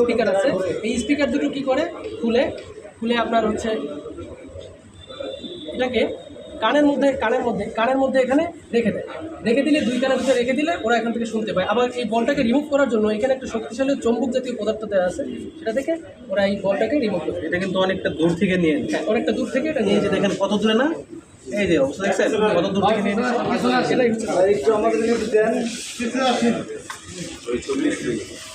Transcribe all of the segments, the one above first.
Speaker আছে। এই speaker দুটো কি করে? খুলে। খুলে আপনার হচ্ছে এটাকে কানের মধ্যে কানের মধ্যে কানের মধ্যে এখানে রেখে দেয়। রেখে দিলে দুই কানের ভিতরে রেখে দিলে ওরা এখান থেকে শুনতে পায়। আবার এই বলটাকে রিমুভ করার জন্য এখানে একটা শক্তিশালী চম্বুক জাতীয় পদার্থ দেওয়া আছে। সেটা থেকে ওরা এই বলটাকে রিমুভ করে এটা কিন্তু অনেকটা দূর থেকে নিয়ে হ্যাঁ, অনেকটা দূর থেকে এটা নিয়ে এই যে দেখেন কত দূরে না? এই যে অবস্থা দেখছেন? কত দূর থেকে নিয়ে সেটাই হচ্ছে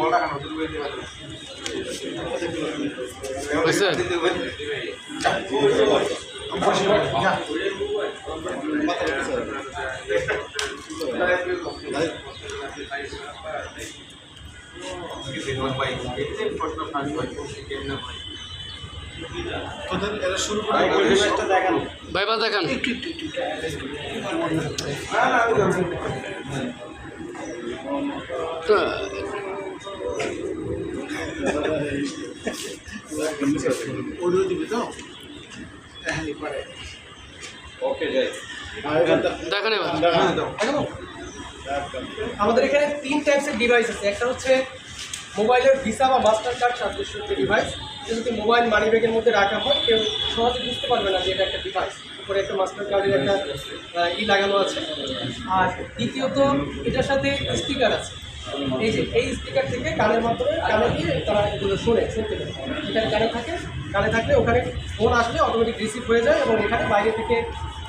একটু পরে বলুন। এক মিনিট। হয়েছে ভাই বা দেখান তো, দেখান আমাদের এখানে তিন টাইপসের ডিভাইস আছে। একটা হচ্ছে মোবাইলের ভিসা বা মাস্টার কার্ড সাদৃশ্য যে ডিভাইস যদি মোবাইল মানি ব্যাগের মধ্যে রাখা হয় কেউ সহজে বুঝতে পারবে না যে এটা একটা ডিভাইস উপরে একটা মাস্টার কার্ডের একটা ই লাগানো আছে। আর দ্বিতীয়ত এটার সাথে স্পিকার আছে। এই যে, এই স্পিকার থেকে কানের মাধ্যমে, কানে দিয়ে তারা এগুলো শোনে শুনতে পারে এখানে কানে থাকে, কানে থাকলে ওখানে ফোন আসলে অটোমেটিক রিসিভ হয়ে যায় এবং এখানে বাইরে থেকে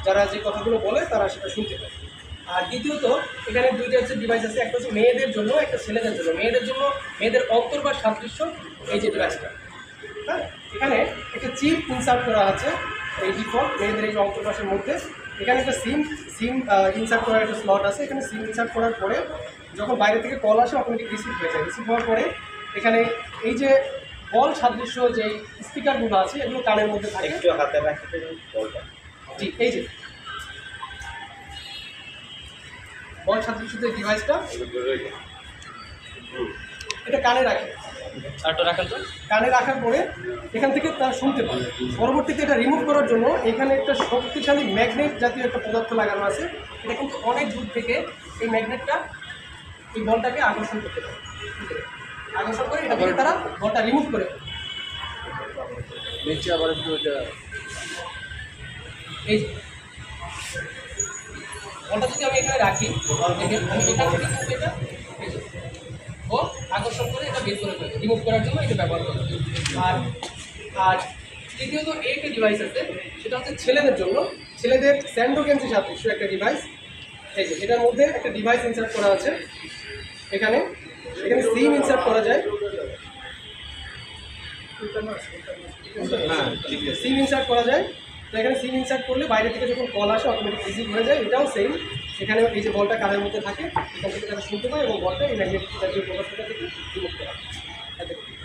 যারা যে কথাগুলো বলে তারা সেটা শুনতে পায়। আর দ্বিতীয়ত, এখানে দুইটা হচ্ছে ডিভাইস আছে, একটা হচ্ছে মেয়েদের জন্য, একটা ছেলেদের জন্য। মেয়েদের জন্য মেয়েদের অন্তর বা সাদৃশ্য এই যে ডিভাইসটা হ্যাঁ? এখানে একটা চিপ ইনসার্ট করা আছে, এই ডিফল্ট মেয়েদের এই অন্তর্বাসের মধ্যে। এখানে একটা সিম সিম ইনসার্ট করার একটা স্লট আছে। এখানে সিম ইনসার্ট করার পরে যখন বাইরে থেকে কল আসে অটোমেটিক রিসিভ হয়ে যায়। রিসিভ হওয়ার পরে এখানে এই যে বল সাদৃশ্য যে স্পিকারগুলো আছে এগুলো কানের মধ্যে থাকে। একটু হাতে রাখতে জি এই যে। বল সাদৃশ্য যে ডিভাইসটা এটা কানে রাখে। আরটা রাখেন তো। কানে রাখার পরে এখান থেকে তারা শুনতে পারে পরবর্তীতে এটা রিমুভ করার জন্য এখানে একটা শক্তিশালী ম্যাগনেট জাতীয় একটা পদার্থ লাগানো আছে। এটা কিন্তু অনেক দূর থেকে এই ম্যাগনেটটা এই বলটাকে আকর্ষণ করতে পারে। আকর্ষণ করে এটা থেকে তারা বলটা রিমুভ করে দেবে। এই যে। বলটা যদি আমি এখানে রাখি আমি এখান থেকে এটা ও আকর্ষণ করে এটা বের করে ফেলবে রিমুভ করার জন্য এটা ব্যবহার করে আর আর তৃতীয়ত এই একটা ডিভাইস আছে সেটা হচ্ছে ছেলেদের জন্য। ছেলেদের স্যান্ডোকেন্সি সাদৃশ্য একটা ডিভাইস এই যে এটার মধ্যে একটা ডিভাইস ইনসার্ট করা আছে। এখানে এখানে সিম ইনসার্ট করা যায়। হ্যাঁ সিম ইনসার্ট করা যায়। তো এখানে সিম ইনসার্ট করলে বাইরে থেকে যখন কল আসে অটোমেটিক রিসিভ হয়ে যায়। এটাও সেম এখানে এই যে বলটা কানের মধ্যে থাকে এখান থেকে তারা শুনতে পায় এবং বলটা এই ম্যাগনেটিক জাতীয় পদার্থটা থেকে remove